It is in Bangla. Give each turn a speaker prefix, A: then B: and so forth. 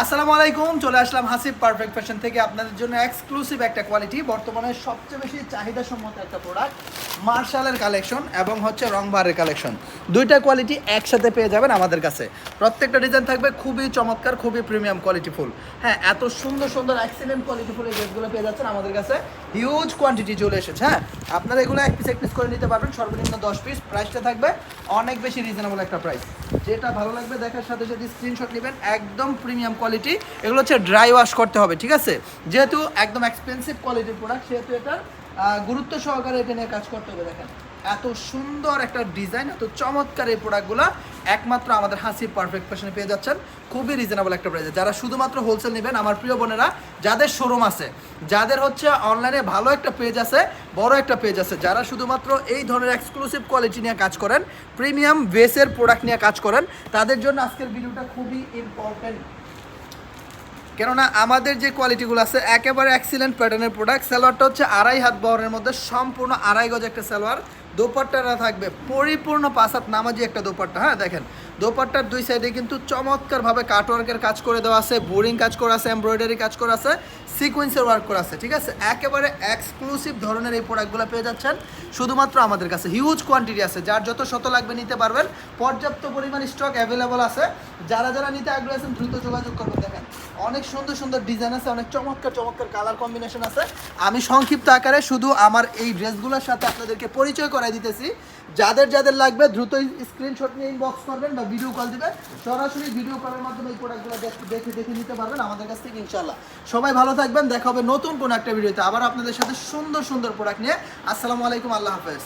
A: আসসালামু আলাইকুম, চলে আসলাম হাসিব পারফেক্ট ফ্যাশন থেকে। আপনাদের জন্য এক্সক্লুসিভ একটা কোয়ালিটি বর্তমানে সবচেয়ে বেশি চাহিদা সম্মত একটা প্রোডাক্ট মার্শালের কালেকশন এবং হচ্ছে রংবারের কালেকশন দুইটা কোয়ালিটি একসাথে পেয়ে যাবেন আমাদের কাছে। প্রত্যেকটা ডিজাইন থাকবে খুবই চমৎকার, খুবই প্রিমিয়াম কোয়ালিটি ফুল। হ্যাঁ এত সুন্দর সুন্দর এক্সিলেন্ট কোয়ালিটি ফুল এই ড্রেসগুলো পেয়ে যাচ্ছেন আমাদের কাছে। হিউজ কোয়ান্টিটি চলে এসেছে হ্যাঁ। আপনারা এগুলো এক পিস এক পিস করে নিতে পারবেন, সর্বনিম্ন দশ পিস প্রাইসটা থাকবে অনেক বেশি রিজনেবল একটা প্রাইস যেটা ভালো লাগবে দেখার সাথে সাথে স্ক্রিনশট নেবেন, একদম প্রিমিয়াম কোয়ালিটি এগুলো হচ্ছে ড্রাই ওয়াশ করতে হবে ঠিক আছে? যেহেতু একদম এক্সপেন্সিভ কোয়ালিটির প্রোডাক্ট সেহেতু আহ, গুরুত্ব সহকারে এটা নিয়ে কাজ করতে হবে দেখেন। এত সুন্দর একটা ডিজাইন এত চমৎকার এই প্রোডাক্টগুলো একমাত্র আমাদের হাসি পারফেক্ট ফ্যাশনে পেয়ে যাচ্ছেন। খুবই রিজনেবল একটা প্রাইসে যারা শুধুমাত্র হোলসেল নেবেন আমার প্রিয় বোনেরা যাদের শোরুম আছে যাদের হচ্ছে অনলাইনে ভালো একটা পেজ আছে বড় একটা পেজ আছে যারা শুধুমাত্র এই ধরনের এক্সক্লুসিভ কোয়ালিটি নিয়ে কাজ করেন প্রিমিয়াম বেসের প্রোডাক্ট নিয়ে কাজ করেন তাদের জন্য আজকের ভিডিওটা খুবই ইম্পর্টেন্ট কেননা আমাদের যে কোয়ালিটিগুলো আছে, একেবারে এক্সিলেন্ট প্যাটার্নের প্রোডাক্ট সালোয়ারটা হচ্ছে আড়াই হাত বহরের মধ্যে, সম্পূর্ণ আড়াই গজ একটা সালোয়ার। দোপাট্টাটা থাকবে পরিপূর্ণ পাঁচ হাত নামাজি একটা দোপাট্টা হ্যাঁ দেখেন। দোপাট্টার দুই সাইডে কিন্তু চমৎকারভাবে কাটওয়ার্কের কাজ করে দেওয়া আছে, বোরিং কাজ করা আছে এমব্রয়ডারি কাজ করা আছে সিকোয়েন্সের ওয়ার্ক করা আছে, ঠিক আছে? একেবারে এক্সক্লুসিভ ধরনের এই প্রোডাক্টগুলো পেয়ে যাচ্ছেন। শুধুমাত্র আমাদের কাছে হিউজ কোয়ান্টিটি আছে, যার যত শত লাগবে নিতে পারবেন। পর্যাপ্ত পরিমাণ স্টক অ্যাভেলেবল আছে। যারা যারা নিতে আগ্রহী আছেন, দ্রুত যোগাযোগ করবেন, দেখেন। অনেক সুন্দর সুন্দর ডিজাইন আছে, অনেক চমৎকার চমৎকার কালার কম্বিনেশন আছে। আমি সংক্ষিপ্ত আকারে শুধু আমার এই ড্রেসগুলোর সাথে আপনাদেরকে পরিচয় করাই দিতেছি। যাদের যাদের লাগবে দ্রুত স্ক্রিনশট নিয়ে ইনবক্স করবেন বা ভিডিও কল দিবেন। সরাসরি ভিডিও কলের মাধ্যমে এই প্রোডাক্টগুলো দেখে দেখে নিতে পারবেন আমাদের কাছ থেকে ইনশাল্লাহ সবাই ভালো থাকবেন, দেখা হবে নতুন কোনো একটা ভিডিওতে আবার আপনাদের সাথে সুন্দর সুন্দর প্রোডাক্ট নিয়ে। আসসালামু আলাইকুম, আল্লাহ হাফেজ।